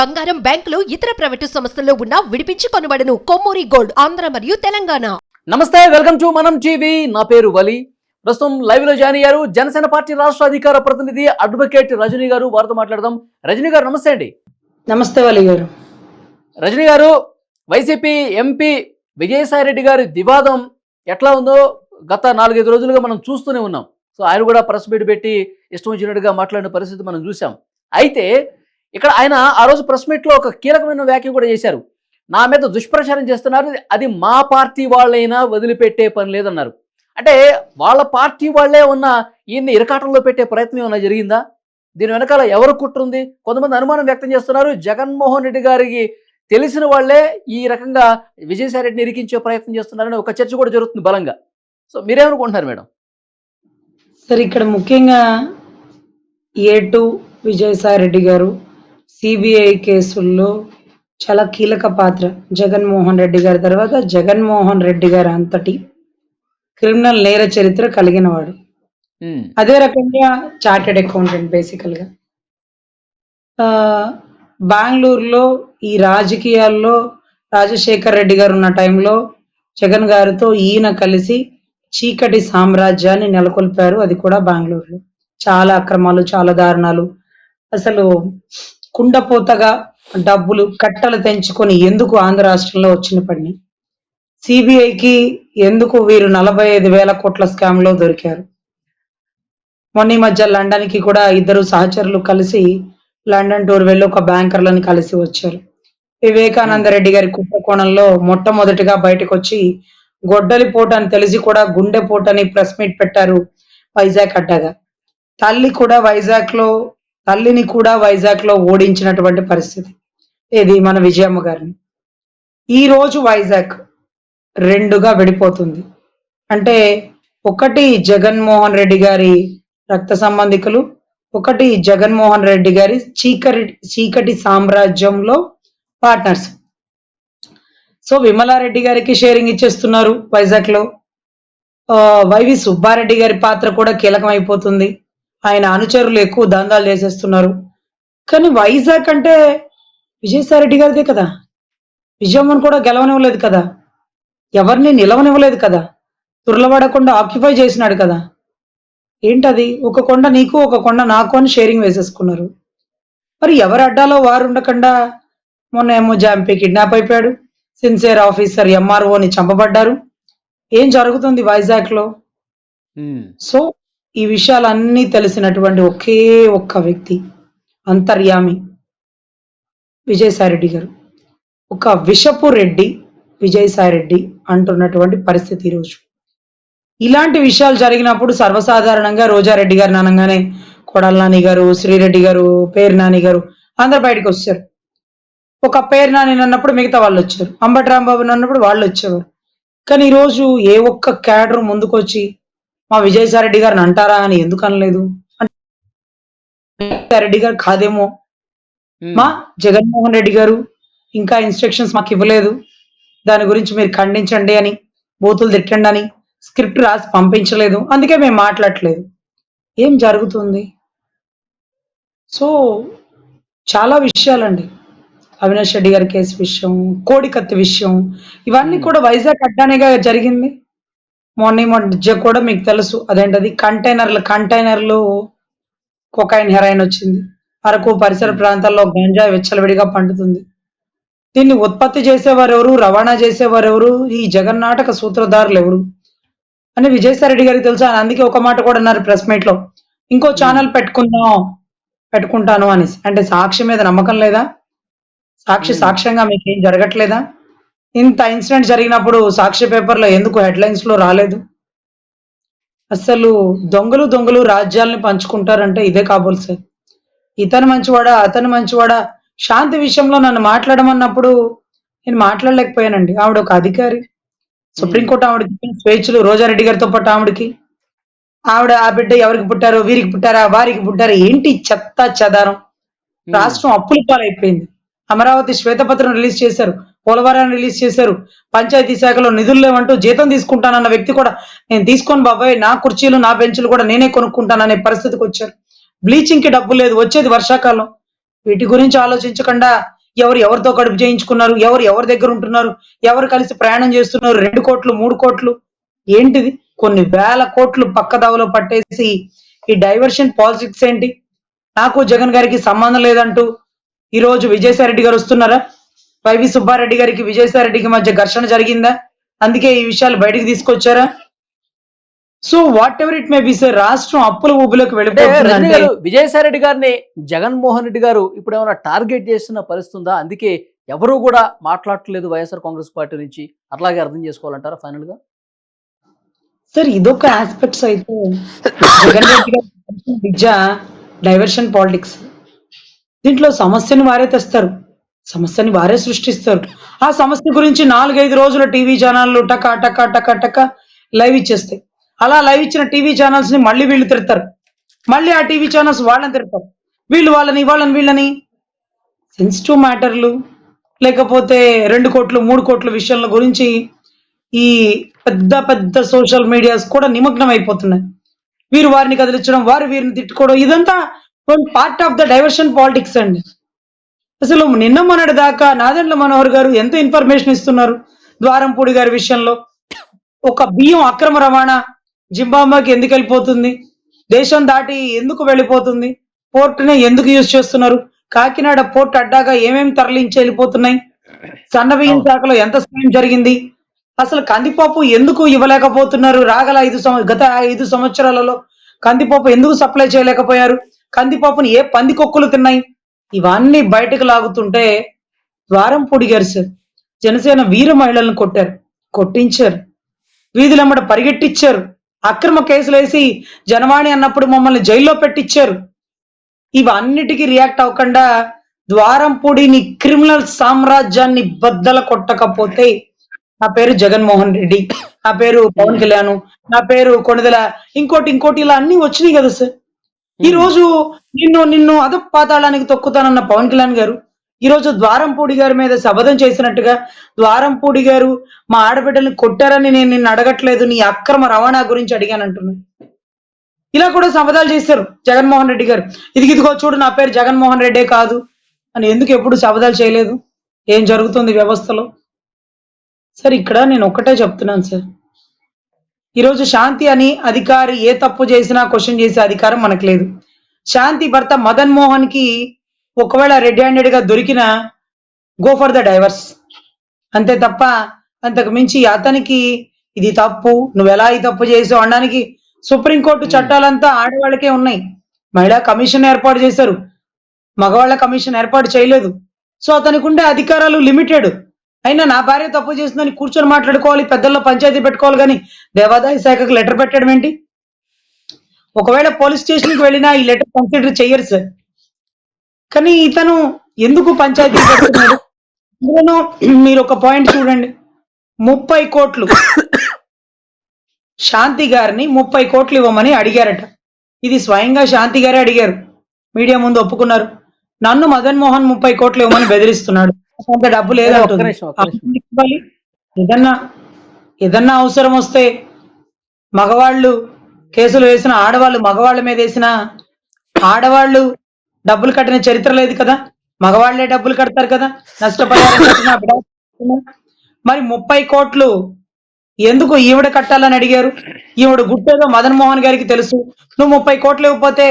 బంగారం బ్యాంకులు ఇతర ప్రైవేటు సంస్థల్లో ఉన్న విడిపించి కొనబడను. కొమ్మూరి గోల్డ్ ఆంధ్ర మరియు తెలంగాణ. నమస్తే వెల్కమ్ టు మనం టీవీ. నా పేరు వలి. ప్రస్తుతం లైవ్లో జాయిన్ అయ్యారు. జనసేన పార్టీ రాష్ట్ర అధికార ప్రతినిధి అడ్వకేట్ రజనీ గారు. వారితో మాట్లాడదాం. రజనీ గారు నమస్తే అండి. నమస్తే వాలి గారు. రజనీ గారు వైసీపీ ఎంపీ విజయసాయి రెడ్డి గారి వివాదం ఎట్లా ఉందో గత నాలుగైదు రోజులుగా మనం చూస్తూనే ఉన్నాం. సో ఆయన కూడా ప్రెస్ మీట్ పెట్టి ఇష్టం వచ్చినట్టుగా మాట్లాడిన పరిస్థితి మనం చూసాం అయితే ఇక్కడ ఆయన ఆ రోజు ప్రెస్ మీట్లో ఒక కీలకమైన వ్యాఖ్య కూడా చేశారు. నా మీద దుష్ప్రచారం చేస్తున్నారు అది మా పార్టీ వాళ్ళైనా వదిలిపెట్టే పని లేదన్నారు. అంటే వాళ్ళ పార్టీ వాళ్ళే ఉన్న ఈయన్ని ఇరకాటంలో పెట్టే ప్రయత్నం ఏమైనా జరిగిందా? దీని వెనకాల ఎవరు కుట్రుంది కొంతమంది అనుమానం వ్యక్తం చేస్తున్నారు. జగన్మోహన్ రెడ్డి గారికి తెలిసిన వాళ్ళే ఈ రకంగా విజయసాయి రెడ్డిని ఇరికించే ప్రయత్నం చేస్తున్నారని ఒక చర్చ కూడా జరుగుతుంది బలంగా. సో మీరేమనుకుంటున్నారు మేడం? సార్ ఇక్కడ ముఖ్యంగా ఏ విజయసాయి రెడ్డి గారు సిబిఐ కేసుల్లో చాలా కీలక పాత్ర జగన్మోహన్ రెడ్డి గారి తర్వాత జగన్మోహన్ రెడ్డి గారి అంతటి క్రిమినల్ నేర చరిత్ర కలిగిన వాడు. అదే రకంగా చార్టెడ్ అకౌంటెంట్ బేసికల్గా ఆ, బెంగళూరులో ఈ రాజకీయాల్లో రాజశేఖర్ రెడ్డి గారు ఉన్న టైంలో జగన్ గారితో ఈయన కలిసి చీకటి సామ్రాజ్యాన్ని నెలకొల్పారు. అది కూడా బెంగళూరులో. చాలా అక్రమాలు చాలా దారుణాలు. అసలు కుండపోతగా డబ్బులు కట్టలు తెంచుకొని ఎందుకు ఆంధ్ర రాష్ట్రంలో వచ్చిన పడిని సిబిఐకి ఎందుకు వీరు నలభై ఐదు వేల కోట్ల స్కామ్లో దొరికారు? మొన్న మధ్య లండన్కి కూడా ఇద్దరు సహచరులు కలిసి లండన్ టూర్ వెళ్ళి ఒక బ్యాంకర్లను కలిసి వచ్చారు. వివేకానంద రెడ్డి గారి కుంభకోణంలో మొట్టమొదటిగా బయటకు వచ్చి గొడ్డలి పోట అని తెలిసి కూడా గుండె పోటని అని ప్రెస్ మీట్ పెట్టారు వైజాగ్ అడ్డగా. తల్లి కూడా వైజాగ్లో తల్లిని కూడా వైజాగ్లో ఓడించినటువంటి పరిస్థితి. ఇది మన విజయమ్మ గారిని. ఈ రోజు వైజాగ్ రెండుగా విడిపోతుంది. అంటే ఒకటి జగన్మోహన్ రెడ్డి గారి రక్త సంబంధికులు ఒకటి జగన్మోహన్ రెడ్డి గారి చీకటి చీకటి సామ్రాజ్యంలో పార్ట్నర్స్. సో విమలారెడ్డి గారికి షేరింగ్ ఇచ్చేస్తున్నారు వైజాగ్లో. వైవి సుబ్బారెడ్డి గారి పాత్ర కూడా కీలకం అయిపోతుంది ఆయన అనుచరులు ఎక్కువ దందాలు చేసేస్తున్నారు. కానీ వైజాగ్ అంటే విజయసాయి రెడ్డి గారిదే కదా. విజయమ్మను కూడా గెలవనివ్వలేదు కదా. ఎవరిని నిలవనివ్వలేదు కదా. తుర్లబడకుండా ఆక్యుపై చేసినాడు కదా. ఏంటది? ఒక కొండ నీకు ఒక కొండ నాకు అని షేరింగ్ వేసేసుకున్నారు. మరి ఎవరి అడ్డాలో వారు ఉండకుండా మొన్న ఏమో జాంపీ కిడ్నాప్ అయిపోయాడు. సిన్సియర్ ఆఫీసర్ ఎంఆర్ఓని చంపబడ్డారు. ఏం జరుగుతుంది వైజాగ్లో ఉమ్, సో ఈ విషయాలన్నీ తెలిసినటువంటి ఒకే ఒక్క వ్యక్తి అంతర్యామి విజయసాయి రెడ్డి గారు. ఒక విషపు రెడ్డి విజయసాయి రెడ్డి అంటున్నటువంటి పరిస్థితి ఈరోజు. ఇలాంటి విషయాలు జరిగినప్పుడు సర్వసాధారణంగా రోజారెడ్డి గారు అనగానే కొడాల నాని గారు శ్రీరెడ్డి గారు పేరు నాని గారు అందరు బయటకు వచ్చారు. ఒక పేరు నాని అన్నప్పుడు మిగతా వాళ్ళు వచ్చారు. అంబటి రాంబాబు అన్నప్పుడు వాళ్ళు వచ్చేవారు. కానీ ఈరోజు ఏ ఒక్క క్యాడర్ ముందుకొచ్చి మా విజయసాయి రెడ్డి గారిని అంటారా అని ఎందుకు అనలేదు? రెడ్డి గారు కాదేమో. మా జగన్మోహన్ రెడ్డి గారు ఇంకా ఇన్స్ట్రక్షన్స్ మాకు ఇవ్వలేదు. దాని గురించి మీరు ఖండించండి అని బూతులు తిట్టండి అని స్క్రిప్ట్ రాసి పంపించలేదు. అందుకే మేము మాట్లాడట్లేదు. ఏం జరుగుతుంది? సో చాలా విషయాలండి. అవినాష్ రెడ్డి గారి కేసు విషయం కోడికత్తి విషయం ఇవన్నీ. కూడా వైజాగ్ అడ్డానేగా జరిగింది. మార్నింగ్ మధ్య కూడా మీకు తెలుసు. అదేంటది? కంటైనర్లు కంటైనర్లు కొకైన్ హెరాయిన్ వచ్చింది. అరకు పరిసర ప్రాంతాల్లో గంజాయి విచ్చలవిడిగా పండుతుంది. దీన్ని ఉత్పత్తి చేసేవారు ఎవరు రవాణా చేసేవారు ఎవరు ఈ జగన్నాటక సూత్రధారులు ఎవరు? అని విజయసాయి రెడ్డి గారికి తెలుసు. ఆయన అందుకే ఒక మాట కూడా అన్నారు ప్రెస్ మీట్లో. ఇంకో ఛానల్ పెట్టుకుందాం పెట్టుకుంటాను అనేసి. అంటే సాక్షి మీద నమ్మకం లేదా? సాక్షి. సాక్ష్యంగా మీకు ఏం జరగట్లేదా? ఇంత ఇన్సిడెంట్ జరిగినప్పుడు సాక్షి పేపర్లో ఎందుకు హెడ్లైన్స్లో రాలేదు? అసలు దొంగలు దొంగలు రాజ్యాలని పంచుకుంటారంటే ఇదే కాబోలు సార్. ఇతను మంచివాడా అతను మంచివాడా? శాంతి విషయంలో నన్ను మాట్లాడమన్నప్పుడు నేను మాట్లాడలేకపోయానండి. ఆవిడ ఒక అధికారి. సుప్రీంకోర్టు ఆవిడకి స్వేచ్ఛలు రోజారెడ్డి గారితో పాటు ఆవిడకి. ఆవిడ ఆ బిడ్డ ఎవరికి పుట్టారో వీరికి పుట్టారా వారికి పుట్టారా ఏంటి చెత్త చెదారం? రాష్ట్రం అప్పుల పాలైపోయింది. అమరావతి శ్వేతపత్రం రిలీజ్ చేశారు. పోలవరాన్ని రిలీజ్ చేశారు. పంచాయతీ శాఖలో నిధులు లేవంటూ జీతం తీసుకుంటానన్న వ్యక్తి కూడా నేను తీసుకొని బాబాయ్ నా కుర్చీలు నా బెంచులు కూడా నేనే కొనుక్కుంటాననే పరిస్థితికి వచ్చారు. బ్లీచింగ్కి డబ్బు లేదు వచ్చేది వర్షాకాలం. వీటి గురించి ఆలోచించకుండా ఎవరు ఎవరితో కడుపు చేయించుకున్నారు ఎవరు ఎవరి దగ్గర ఉంటున్నారు ఎవరు కలిసి ప్రయాణం చేస్తున్నారు రెండు కోట్లు మూడు కోట్లు. ఏంటిది? కొన్ని వేల కోట్లు పక్కదావలో పట్టేసి ఈ డైవర్షన్ పాలిటిక్స్ ఏంటి? నాకు జగన్ గారికి సంబంధం లేదంటూ ఈ రోజు విజయసాయి రెడ్డి గారు వస్తున్నారా? వైవి సుబ్బారెడ్డి గారికి విజయసాయి రెడ్డికి మధ్య ఘర్షణ జరిగిందా? అందుకే ఈ విషయాలు బయటకు తీసుకొచ్చారా? So whatever it may be sir రాష్ట్రం అప్పుల ఊబిలోకి గారు విజయసాయి రెడ్డి గారిని జగన్మోహన్ రెడ్డి గారు ఇప్పుడు ఏమైనా టార్గెట్ చేస్తున్న పరిస్థితి ఉందా? అందుకే ఎవరు కూడా మాట్లాడట్లేదు వైఎస్ఆర్ కాంగ్రెస్ పార్టీ నుంచి. అట్లాగే అర్థం చేసుకోవాలంటారా ఫైనల్గా సార్ ఇదొక ఆస్పెక్ట్స్ అయితే జగన్ రెడ్డి గారి విద్య డైవర్షన్ పాలిటిక్స్ దీంట్లో సమస్యని వారే తెస్తారు. సమస్యని వారే సృష్టిస్తారు. ఆ సమస్య గురించి నాలుగైదు రోజుల టీవీ ఛానళ్ళు టక టక టక టక లైవ్ ఇచ్చేస్తాయి. అలా లైవ్ ఇచ్చిన టీవీ ఛానల్స్ని మళ్ళీ వీళ్ళు తిడతారు. మళ్ళీ ఆ టీవీ ఛానల్స్ వాళ్ళని తిడతారు. వీళ్ళు వాళ్ళని వాళ్ళని. వీళ్ళని సెన్సిటివ్ మ్యాటర్లు లేకపోతే రెండు కోట్లు మూడు కోట్ల విషయాల గురించి ఈ పెద్ద పెద్ద సోషల్ మీడియాస్ కూడా నిమగ్నం అయిపోతున్నాయి. వీరు వారిని కదిలించడం వారు వీరిని తిట్టుకోవడం ఇదంతా part of the diversion politics అండి. అసలు నిన్న మొన్నటి దాకా నాదెండ్ల మనోహర్ గారు ఎంత ఇన్ఫర్మేషన్ ఇస్తున్నారు ద్వారంపూడి గారి విషయంలో. ఒక బియ్యం అక్రమ రవాణా జింబాబ్వేకి ఎందుకు వెళ్ళిపోతుంది? దేశం దాటి ఎందుకు వెళ్ళిపోతుంది? పోర్ట్ని ఎందుకు యూజ్ చేస్తున్నారు? కాకినాడ పోర్ట్ అడ్డాగా ఏమేమి తరలించి వెళ్ళిపోతున్నాయి? సన్న బియ్యం శాఖలో ఎంత సమయం జరిగింది? అసలు కందిపప్పు ఎందుకు ఇవ్వలేకపోతున్నారు? రాగల ఐదు గత ఐదు సంవత్సరాలలో కందిపప్పు ఎందుకు సప్లై చేయలేకపోయారు? కందిపప్పుని ఏ పందికొక్కులు తిన్నాయి? ఇవన్నీ బయటకు లాగుతుంటే ద్వారం పొడిగారు సార్. జనసేన వీర మహిళలను కొట్టారు. కొట్టించారు. వీధులమ్మట పరిగెట్టించారు అక్రమ కేసులు వేసి జనవాణి అన్నప్పుడు మమ్మల్ని జైల్లో పెట్టించారు ఇవన్నిటికీ రియాక్ట్ అవ్వకుండా ద్వారంపూడిని క్రిమినల్ సామ్రాజ్యాన్ని బద్దల కొట్టకపోతే నా పేరు జగన్మోహన్ రెడ్డి. నా పేరు పవన్ కళ్యాణ్. నా పేరు కొణిదెల. ఇంకోటి ఇంకోటి ఇలా అన్ని వచ్చినాయి కదా సార్. ఈ రోజు నిన్ను నిన్ను అద పాతాళానికి తొక్కుతానన్న పవన్ కళ్యాణ్ గారు ఈ రోజు ద్వారంపూడి గారి మీద శపథం చేసినట్టుగా ద్వారంపూడి గారు మా ఆడబిడ్డల్ని కొట్టారని నేను నిన్ను అడగట్లేదు నీ అక్రమ రవాణా గురించి అడిగానంటున్నాను ఇలా కూడా శపథాలు చేశారు జగన్మోహన్ రెడ్డి గారు. ఇది ఇదిగో చూడు నా పేరు జగన్మోహన్ రెడ్డే కాదు. అని ఎందుకు ఎప్పుడు శపథాలు చేయలేదు? ఏం జరుగుతుంది వ్యవస్థలో? సార్ ఇక్కడ నేను ఒక్కటే చెప్తున్నాను సార్. ఈరోజు శాంతి అని అధికారి ఏ తప్పు చేసినా క్వశ్చన్ చేసే అధికారం మనకు లేదు శాంతి భర్త మదన్ మోహన్కి ఒకవేళ రెడ్ హ్యాండెడ్గా దొరికిన గో ఫర్ ద డైవర్స్ అంతే తప్ప అంతకు మించి అతనికి ఇది తప్పు నువ్వు ఎలా ఈ తప్పు చేసావు అనడానికి సుప్రీంకోర్టు చట్టాలంతా ఆడవాళ్ళకే ఉన్నాయి. మహిళా కమిషన్ ఏర్పాటు చేశారు. మగవాళ్ళ కమిషన్ ఏర్పాటు చేయలేదు. సో అతనికి ఉండే అధికారాలు లిమిటెడ్ అయినా నా భార్య తప్పు చేసిందని కూర్చొని మాట్లాడుకోవాలి పెద్దల్లో పంచాయతీ పెట్టుకోవాలి కానీ దేవాదాయ శాఖకు లెటర్ పెట్టడం ఏంటి? ఒకవేళ పోలీస్ స్టేషన్కి వెళ్ళినా ఈ లెటర్ కన్సిడర్ చెయ్యరు సార్. కానీ ఇతను ఎందుకు పంచాయతీ పెడుతున్నాడు? ఇందులోనూ మీరు ఒక పాయింట్ చూడండి. ముప్పై కోట్లు. శాంతి గారిని ముప్పై కోట్లు ఇవ్వమని అడిగారట. ఇది స్వయంగా శాంతి గారే అడిగారు. మీడియా ముందు ఒప్పుకున్నారు. నన్ను మదన్ మోహన్ ముప్పై కోట్లు ఇవ్వమని బెదిరిస్తున్నాడు. అంత డబ్బు లేదంటుంది. ఏదన్నా ఏదన్నా అవసరం వస్తే మగవాళ్ళు కేసులు వేసిన ఆడవాళ్ళు మగవాళ్ళ మీద వేసిన ఆడవాళ్ళు డబ్బులు కట్టిన చరిత్ర లేదు కదా. మగవాళ్ళే డబ్బులు కడతారు కదా. నష్టపరిహారం మరి ముప్పై కోట్లు ఎందుకు ఈవిడ కట్టాలని అడిగారు? ఈవిడ గుట్టేదో మదన్ మోహన్ గారికి తెలుసు. నువ్వు ముప్పై కోట్లు ఇవ్వకపోతే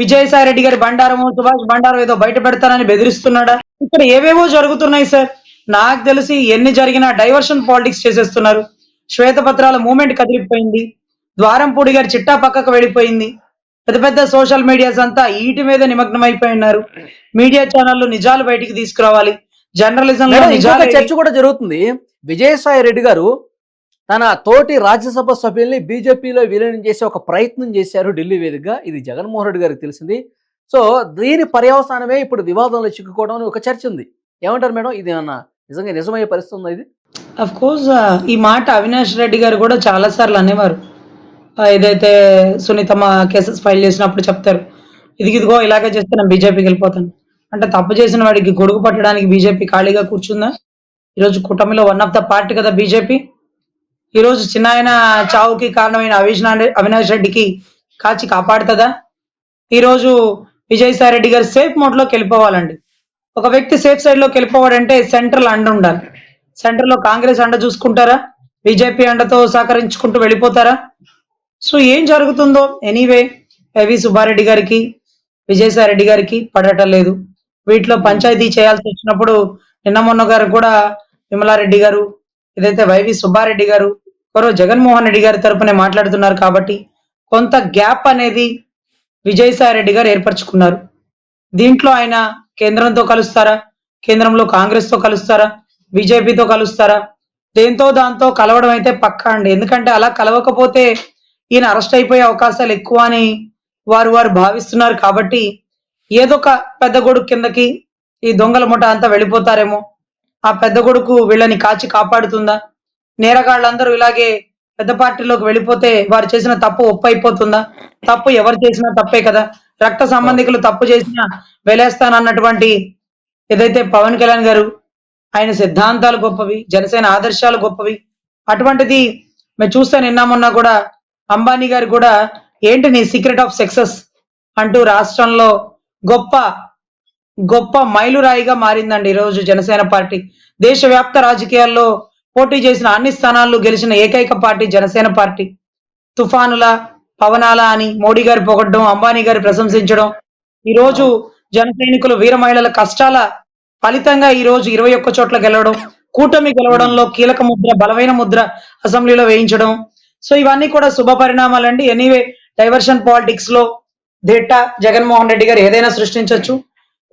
విజయసాయి రెడ్డి గారి బండారము సుభాష్ బండారం ఏదో బయట పెడతానని బెదిరిస్తున్నాడా? ఇక్కడ ఏవేవో జరుగుతున్నాయి సార్. నాకు తెలిసి ఎన్ని జరిగినా డైవర్షన్ పాలిటిక్స్ చేసేస్తున్నారు. శ్వేతపత్రాల మూమెంట్ కదిలిపోయింది. ద్వారంపూడి గారి చిట్టా పక్కకు వెళ్ళిపోయింది. పెద్ద పెద్ద సోషల్ మీడియాస్ అంతా ఈటి మీద నిమగ్నం అయిపోయి ఉన్నారు మీడియా ఛానళ్ళు నిజాలు బయటికి తీసుకురావాలి. జర్నలిజం చర్చ కూడా జరుగుతుంది. విజయసాయి రెడ్డి గారు తన తోటి రాజ్యసభ సభ్యుల్ని బీజేపీలో విలీనం చేసే ఒక ప్రయత్నం చేశారు ఢిల్లీ వేదికగా. ఇది జగన్మోహన్ రెడ్డి గారికి తెలిసింది. సో దీని పర్యవసానమే ఇప్పుడు వివాదంలో చిక్కుకోవడం అని ఒక చర్చ ఉంది. ఏమంటారు మేడం? ఇది ఏమన్నా నిజంగా నిజమయ్యే పరిస్థితి ఉందా ఇది? అఫ్ కోర్స్ ఈ మాట అవినాష్ రెడ్డి గారు కూడా చాలా సార్లు అనేవారు. ఏదైతే సునీతమ్మ కేసెస్ ఫైల్ చేసినప్పుడు చెప్తారు ఇది ఇదిగో ఇలాగే చేస్తే నేను బీజేపీకి వెళ్ళిపోతాను. అంటే తప్పు చేసిన వాడికి గొడుగు పట్టడానికి బీజేపీ ఖాళీగా కూర్చుందా? ఈరోజు కూటమిలో వన్ ఆఫ్ ద పార్టీ కదా బీజేపీ. ఈరోజు చిన్న ఆయన చావుకి కారణమైన అవిష్ అవినాష్ రెడ్డికి కాచి కాపాడుతుందా? ఈరోజు విజయసాయి రెడ్డి గారు సేఫ్ మోడ్లోకి వెళ్ళిపోవాలండి. ఒక వ్యక్తి సేఫ్ సైడ్లోకి వెళ్ళిపోవాలంటే సెంట్రల్ అండ ఉండాలి. సెంటర్లో కాంగ్రెస్ అండ చూసుకుంటారా? బీజేపీ అండతో సహకరించుకుంటూ వెళ్ళిపోతారా? సో ఏం జరుగుతుందో ఎనీవే ఎవి సుబ్బారెడ్డి గారికి విజయసాయి రెడ్డి గారికి పడటం లేదు. వీటిలో పంచాయతీ చేయాల్సి వచ్చినప్పుడు నిన్న మొన్న గారు కూడా విమలారెడ్డి గారు ఏదైతే వైవి సుబ్బారెడ్డి గారు మరో జగన్మోహన్ రెడ్డి గారి తరపునే మాట్లాడుతున్నారు కాబట్టి కొంత గ్యాప్ అనేది విజయసాయి రెడ్డి గారు ఏర్పరచుకున్నారు. దీంట్లో ఆయన కేంద్రంతో కలుస్తారా? కేంద్రంలో కాంగ్రెస్తో కలుస్తారా? బీజేపీతో కలుస్తారా? దేంతో దాంతో కలవడం అయితే పక్కా అండి. ఎందుకంటే అలా కలవకపోతే ఈయన అరెస్ట్ అయిపోయే అవకాశాలు ఎక్కువ అని వారు వారు భావిస్తున్నారు కాబట్టి ఏదో ఒక పెద్ద కొడుకు కిందకి ఈ దొంగల ముఠ అంతా వెళ్ళిపోతారేమో. ఆ పెద్ద కొడుకు వీళ్ళని కాచి కాపాడుతుందా? నేరగాళ్ళందరూ ఇలాగే పెద్ద పార్టీలోకి వెళ్ళిపోతే వారు చేసిన తప్పు ఒప్పు అయిపోతుందా తప్పు ఎవరు చేసినా తప్పే కదా. రక్త సంబంధికులు తప్పు చేసినా వెలేస్తానన్నటువంటి ఏదైతే పవన్ కళ్యాణ్ గారు ఆయన సిద్ధాంతాలు గొప్పవి జనసేన ఆదర్శాలు గొప్పవి. అటువంటిది మేము చూస్తే నిన్న కూడా అంబానీ గారు కూడా ఏంటి నీ సీక్రెట్ ఆఫ్ సక్సెస్ అంటూ రాష్ట్రంలో గొప్ప గొప్ప మైలురాయిగా మారిందండి ఈరోజు జనసేన పార్టీ. దేశవ్యాప్త రాజకీయాల్లో పోటీ చేసిన అన్ని స్థానాల్లో గెలిచిన ఏకైక పార్టీ జనసేన పార్టీ. తుఫానుల పవనాల అని మోడీ గారు పొగడ్డం అంబానీ గారు ప్రశంసించడం. ఈ రోజు జన సైనికులు వీర మహిళల కష్టాల ఫలితంగా ఈ రోజు ఇరవై ఒక్క చోట్ల గెలవడం కూటమి గెలవడంలో కీలక ముద్ర బలమైన ముద్ర అసెంబ్లీలో వేయించడం. సో ఇవన్నీ కూడా శుభ పరిణామాలండి ఎనీవే డైవర్షన్ పాలిటిక్స్లో దిట్ట జగన్మోహన్ రెడ్డి గారు ఏదైనా సృష్టించవచ్చు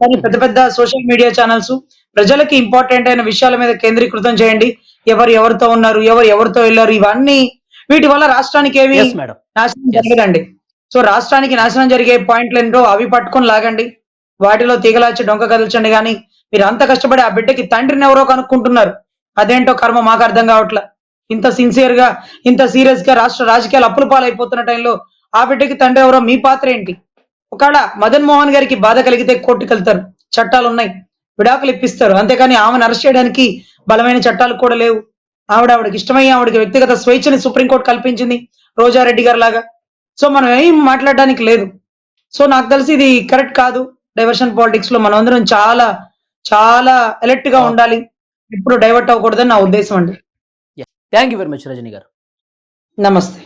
కానీ పెద్ద పెద్ద సోషల్ మీడియా ఛానల్స్ ప్రజలకి ఇంపార్టెంట్ అయిన విషయాల మీద కేంద్రీకృతం చేయండి. ఎవరు ఎవరితో ఉన్నారు ఎవరు ఎవరితో వెళ్ళారు ఇవన్నీ వీటి వల్ల రాష్ట్రానికి ఏమి నాశనం జరగదండి. సో రాష్ట్రానికి నాశనం జరిగే పాయింట్లు ఏంటో అవి పట్టుకొని లాగండి. వాటిలో తీగలాచి డొంక కదల్చండి కానీ మీరు అంత కష్టపడి ఆ బిడ్డకి తండ్రిని ఎవరో కనుక్కుంటున్నారు. అదేంటో కర్మ మాకు అర్థం కావట్లే. ఇంత సిన్సియర్గా ఇంత సీరియస్గా రాష్ట్ర రాజకీయాలు అప్పుల పాలైపోతున్న టైంలో ఆ బిడ్డకి తండ్రి ఎవరో మీ పాత్ర ఏంటి? ఒకవేళ మదన్ మోహన్ గారికి బాధ కలిగితే కోర్టుకు వెళ్తారు చట్టాలు ఉన్నాయి విడాకులు ఇప్పిస్తారు. అంతేకాని ఆమెను అరెస్ట్ చేయడానికి బలమైన చట్టాలు కూడా లేవు. ఆవిడ ఆవిడకి ఇష్టమయ్యి ఆవిడకి వ్యక్తిగత స్వేచ్ఛని సుప్రీంకోర్టు కల్పించింది రోజారెడ్డి గారు లాగా సో మనం ఏం మాట్లాడడానికి లేదు. సో నాకు తెలిసి ఇది కరెక్ట్ కాదు. డైవర్షన్ పాలిటిక్స్లో మనం అందరం చాలా చాలా అలర్ట్గా ఉండాలి. ఇప్పుడు డైవర్ట్ అవ్వకూడదని నా ఉద్దేశం అండి. Thank you very much Rajani garu. నమస్తే.